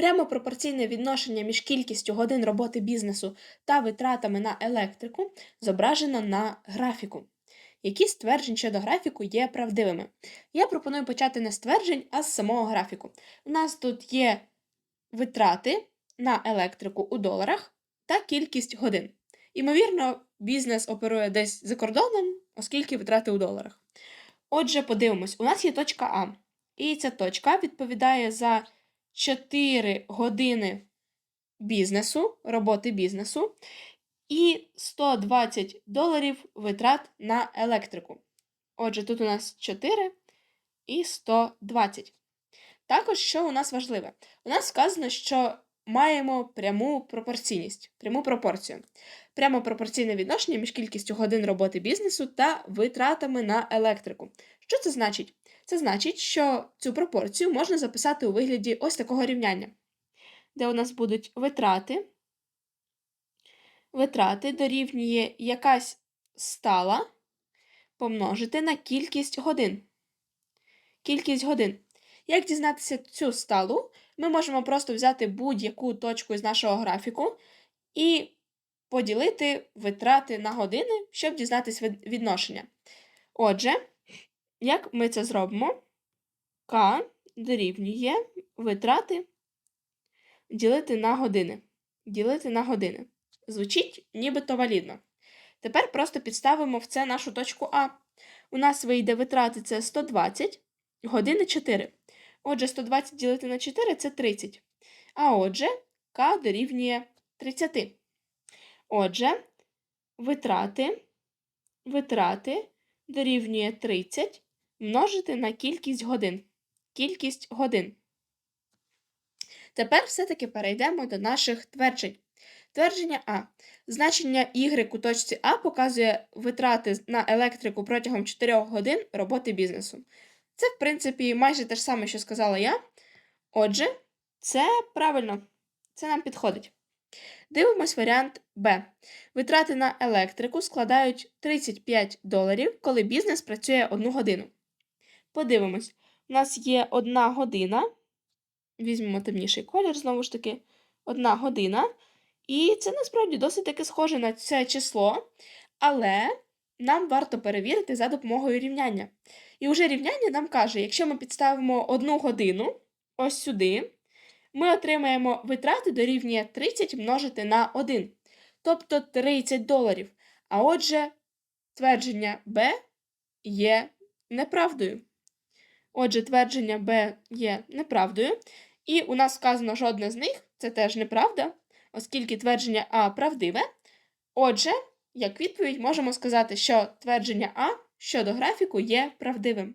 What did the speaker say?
Прямо пропорційне відношення між кількістю годин роботи бізнесу та витратами на електрику зображено на графіку. Які стверджень щодо графіку є правдивими? Я пропоную почати не з стверджень, а з самого графіку. У нас тут є витрати на електрику у доларах та кількість годин. Імовірно, бізнес оперує десь за кордоном, оскільки витрати у доларах. Отже, подивимось, у нас є точка А. І ця точка відповідає за 4 години бізнесу, роботи бізнесу, і 120 доларів витрат на електрику. Отже, тут у нас 4 і 120. Також, що у нас важливе? У нас сказано, що маємо пряму пропорційність, пряму пропорцію. Прямо пропорційне відношення між кількістю годин роботи бізнесу та витратами на електрику. Що це значить? Це значить, що цю пропорцію можна записати у вигляді ось такого рівняння, де у нас будуть витрати. Витрати дорівнює якась стала помножити на кількість годин. Кількість годин. Як дізнатися цю сталу, ми можемо просто взяти будь-яку точку з нашого графіку і поділити витрати на години, щоб дізнатися відношення. Отже, як ми це зробимо? К дорівнює витрати ділити на години. Ділити на години. Звучить нібито валідно. Тепер просто підставимо в це нашу точку А. У нас вийде витрати це 120, години 4. Отже, 120 ділити на 4 це 30. А отже, К дорівнює 30. Отже, витрати, витрати дорівнює 30 множити на кількість годин. Кількість годин. Тепер все-таки перейдемо до наших тверджень. Твердження А. Значення Y у точці А показує витрати на електрику протягом 4 годин роботи бізнесу. Це, в принципі, майже те ж саме, що сказала я. Отже, це правильно, це нам підходить. Дивимось варіант Б. Витрати на електрику складають 35 доларів, коли бізнес працює 1 годину. Подивимось, у нас є 1 година. Візьмемо темніший колір, знову ж таки, 1 година. І це насправді досить таки схоже на це число, але нам варто перевірити за допомогою рівняння. І вже рівняння нам каже, якщо ми підставимо 1 годину ось сюди ми отримаємо витрати дорівнює 30 множити на 1, тобто 30 доларів. А отже, твердження Б є неправдою. Отже, твердження Б є неправдою. І у нас сказано жодне з них, це теж неправда, оскільки твердження А правдиве. Отже, як відповідь можемо сказати, що твердження А щодо графіку є правдивим.